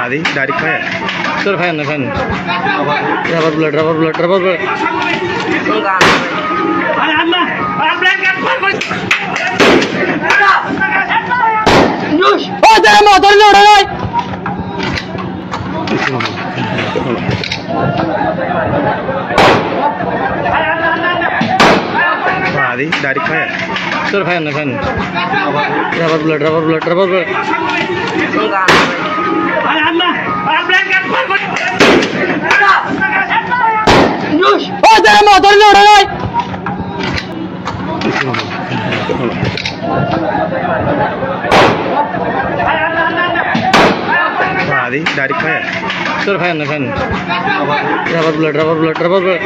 అది దాడి కాయ sir fine fine rubber blood rubber blood rubber blood ఓ దామ దొర్లో రాయ్ आदि डायरेक्ट फायर सर फायर ना fire driver blood driver blood driver blood अरे अम्मा सर फायर ना fire driver blood driver blood driver blood